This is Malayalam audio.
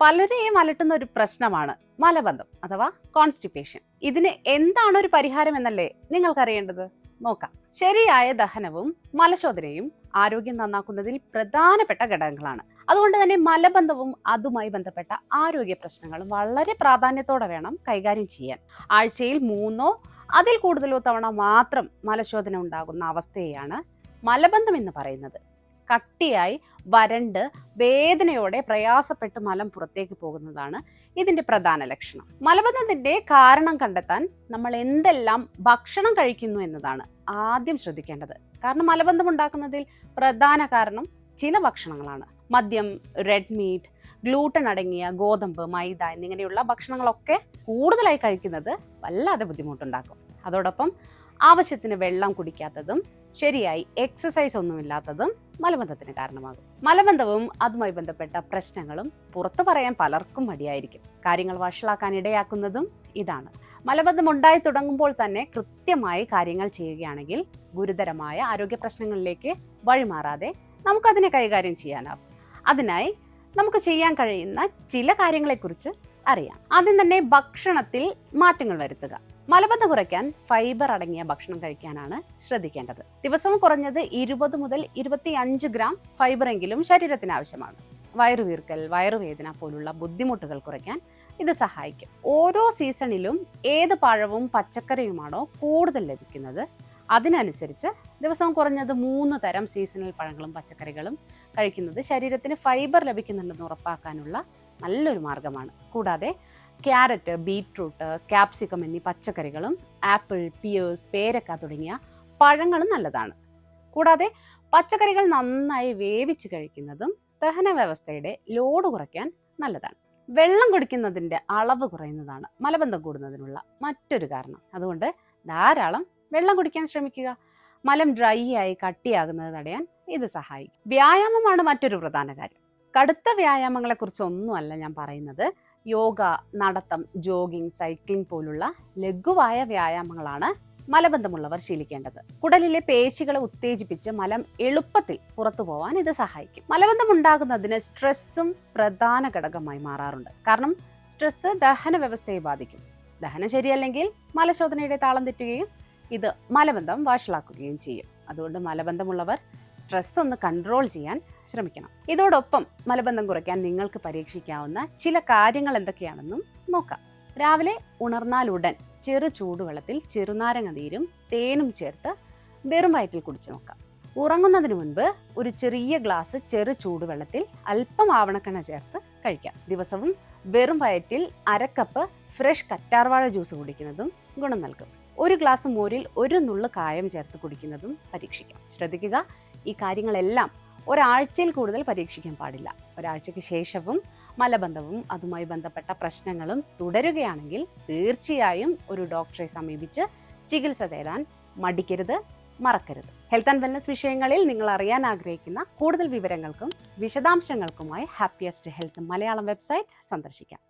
പലരെയും അലട്ടുന്ന ഒരു പ്രശ്നമാണ് മലബന്ധം അഥവാ കോൺസ്റ്റിപ്പേഷൻ ഇതിന് എന്താണ് ഒരു പരിഹാരം എന്നല്ലേ നിങ്ങൾക്കറിയേണ്ടത്? നോക്കാം. ശരിയായ ദഹനവും മലശോധനയും ആരോഗ്യം നന്നാക്കുന്നതിൽ പ്രധാനപ്പെട്ട ഘടകങ്ങളാണ്. അതുകൊണ്ട് തന്നെ മലബന്ധവും അതുമായി ബന്ധപ്പെട്ട ആരോഗ്യ പ്രശ്നങ്ങളും വളരെ പ്രാധാന്യത്തോടെ വേണം കൈകാര്യം ചെയ്യാൻ. ആഴ്ചയിൽ മൂന്നോ അതിൽ കൂടുതലോ തവണ മാത്രം മലശോധന ഉണ്ടാകുന്ന അവസ്ഥയാണ് മലബന്ധം എന്ന് പറയുന്നത്. കട്ടിയായി വരണ്ട് വേദനയോടെ പ്രയാസപ്പെട്ട് മലം പുറത്തേക്ക് പോകുന്നതാണ് ഇതിന്റെ പ്രധാന ലക്ഷണം. മലബന്ധത്തിന്റെ കാരണം കണ്ടെത്താൻ നമ്മൾ എന്തെല്ലാം ഭക്ഷണം കഴിക്കുന്നു എന്നതാണ് ആദ്യം ശ്രദ്ധിക്കേണ്ടത്. കാരണം മലബന്ധം ഉണ്ടാക്കുന്നതിൽ പ്രധാന കാരണം ചില ഭക്ഷണങ്ങളാണ്. മദ്യം റെഡ് മീറ്റ് ഗ്ലൂട്ടൻ അടങ്ങിയ ഗോതമ്പ് മൈദ എന്നിങ്ങനെയുള്ള ഭക്ഷണങ്ങളൊക്കെ കൂടുതലായി കഴിക്കുന്നത് വല്ലാതെ ബുദ്ധിമുട്ടുണ്ടാക്കും. അതോടൊപ്പം ആവശ്യത്തിന് വെള്ളം കുടിക്കാത്തതും ശരിയായി എക്സസൈസ് ഒന്നുമില്ലാത്തതും മലബന്ധത്തിന് കാരണമാകും. മലബന്ധവും അതുമായി ബന്ധപ്പെട്ട പ്രശ്നങ്ങളും പുറത്തു പറയാൻ പലർക്കും മടിയായിരിക്കും. കാര്യങ്ങൾ വഷളാക്കാൻ ഇടയാക്കുന്നതും ഇതാണ്. മലബന്ധം ഉണ്ടായി തുടങ്ങുമ്പോൾ തന്നെ കൃത്യമായി കാര്യങ്ങൾ ചെയ്യുകയാണെങ്കിൽ ഗുരുതരമായ ആരോഗ്യ പ്രശ്നങ്ങളിലേക്ക് വഴിമാറാതെ നമുക്കതിനെ കൈകാര്യം ചെയ്യാനാവും. അതിനായി നമുക്ക് ചെയ്യാൻ കഴിയുന്ന ചില കാര്യങ്ങളെക്കുറിച്ച് അറിയാം. ആദ്യം തന്നെ ഭക്ഷണത്തിൽ മാറ്റങ്ങൾ വരുത്തുക. മലബന്ധം കുറയ്ക്കാൻ ഫൈബർ അടങ്ങിയ ഭക്ഷണം കഴിക്കാനാണ് ശ്രദ്ധിക്കേണ്ടത്. ദിവസവും കുറഞ്ഞത് ഇരുപത് മുതൽ ഇരുപത്തി അഞ്ച് ഗ്രാം ഫൈബർ എങ്കിലും ശരീരത്തിന് ആവശ്യമാണ്. വയറുവീർക്കൽ വയറുവേദന പോലുള്ള ബുദ്ധിമുട്ടുകൾ കുറയ്ക്കാൻ ഇത് സഹായിക്കും. ഓരോ സീസണിലും ഏത് പഴവും പച്ചക്കറിയുമാണോ കൂടുതൽ ലഭിക്കുന്നത്. അതിനനുസരിച്ച് ദിവസവും കുറഞ്ഞത് മൂന്ന് തരം സീസണൽ പഴങ്ങളും പച്ചക്കറികളും കഴിക്കുന്നത് ശരീരത്തിന് ഫൈബർ ലഭിക്കുന്നുണ്ടെന്ന് ഉറപ്പാക്കാനുള്ള നല്ലൊരു മാർഗമാണ്. കൂടാതെ ക്യാരറ്റ് ബീട്രൂട്ട് ക്യാപ്സിക്കം എന്നീ പച്ചക്കറികളും ആപ്പിൾ പിയേഴ്സ് പേരക്ക തുടങ്ങിയ പഴങ്ങളും നല്ലതാണ്. കൂടാതെ പച്ചക്കറികൾ നന്നായി വേവിച്ച് കഴിക്കുന്നതും ദഹന വ്യവസ്ഥയുടെ ലോഡ് കുറയ്ക്കാൻ നല്ലതാണ്. വെള്ളം കുടിക്കുന്നതിന്റെ അളവ് കുറയുന്നതാണ് മലബന്ധം കൂടുന്നതിനുള്ള മറ്റൊരു കാരണം. അതുകൊണ്ട് ധാരാളം വെള്ളം കുടിക്കാൻ ശ്രമിക്കുക. മലം ഡ്രൈ ആയി കട്ടിയാകുന്നത് തടയാൻ ഇത് സഹായിക്കും. വ്യായാമമാണ് മറ്റൊരു പ്രധാന കാര്യം. കടുത്ത വ്യായാമങ്ങളെക്കുറിച്ച് ഒന്നുമല്ല ഞാൻ പറയുന്നത്. യോഗ നടത്തം ജോഗിംഗ് സൈക്ലിംഗ് പോലുള്ള ലഘുവായ വ്യായാമങ്ങളാണ് മലബന്ധമുള്ളവർ ശീലിക്കേണ്ടത്. കുടലിലെ പേശികളെ ഉത്തേജിപ്പിച്ച് മലം എളുപ്പത്തിൽ പുറത്തു പോകാൻ ഇത് സഹായിക്കും. മലബന്ധം ഉണ്ടാകുന്നതിന് സ്ട്രെസ്സും പ്രധാന ഘടകമായി മാറാറുണ്ട്. കാരണം സ്ട്രെസ് ദഹന വ്യവസ്ഥയെ ബാധിക്കും. ദഹനം ശരിയല്ലെങ്കിൽ മലശോധനയുടെ താളം തെറ്റുകയും ഇത് മലബന്ധം വഷളാക്കുകയും ചെയ്യും. അതുകൊണ്ട് മലബന്ധമുള്ളവർ സ്ട്രെസ് ഒന്ന് കൺട്രോൾ ചെയ്യാൻ ശ്രമിക്കണം. ഇതോടൊപ്പം മലബന്ധം കുറയ്ക്കാൻ നിങ്ങൾക്ക് പരീക്ഷിക്കാവുന്ന ചില കാര്യങ്ങൾ എന്തൊക്കെയാണെന്നും നോക്കാം. രാവിലെ ഉണർന്നാലുടൻ ചെറു ചൂടുവെള്ളത്തിൽ ചെറുനാരങ്ങ നീരും തേനും ചേർത്ത് വെറും വയറ്റിൽ കുടിച്ചു നോക്കാം. ഉറങ്ങുന്നതിന് മുൻപ് ഒരു ചെറിയ ഗ്ലാസ് ചെറു ചൂടുവെള്ളത്തിൽ അല്പം ആവണക്കെണ്ണ ചേർത്ത് കഴിക്കാം. ദിവസവും വെറും വയറ്റിൽ അരക്കപ്പ് ഫ്രഷ് കറ്റാർവാഴ ജ്യൂസ് കുടിക്കുന്നതും ഗുണം നൽകും. ഒരു ഗ്ലാസ് മോരിൽ ഒരു നുള്ളു കായം ചേർത്ത് കുടിക്കുന്നതും പരീക്ഷിക്കാം. ശ്രദ്ധിക്കുക ഈ കാര്യങ്ങളെല്ലാം ഒരാഴ്ചയിൽ കൂടുതൽ പരീക്ഷിക്കാൻ പാടില്ല. ഒരാഴ്ചയ്ക്ക് ശേഷവും മലബന്ധവും അതുമായി ബന്ധപ്പെട്ട പ്രശ്നങ്ങളും തുടരുകയാണെങ്കിൽ തീർച്ചയായും ഒരു ഡോക്ടറെ സമീപിച്ച് ചികിത്സ തേടാൻ മടിക്കരുത് മറക്കരുത്. ഹെൽത്ത് ആൻഡ് വെൽനസ് വിഷയങ്ങളിൽ നിങ്ങൾ അറിയാൻ ആഗ്രഹിക്കുന്ന കൂടുതൽ വിവരങ്ങൾക്കും വിശദാംശങ്ങൾക്കുമായി ഹാപ്പിയസ്റ്റ് ഹെൽത്ത് മലയാളം വെബ്സൈറ്റ് സന്ദർശിക്കാം.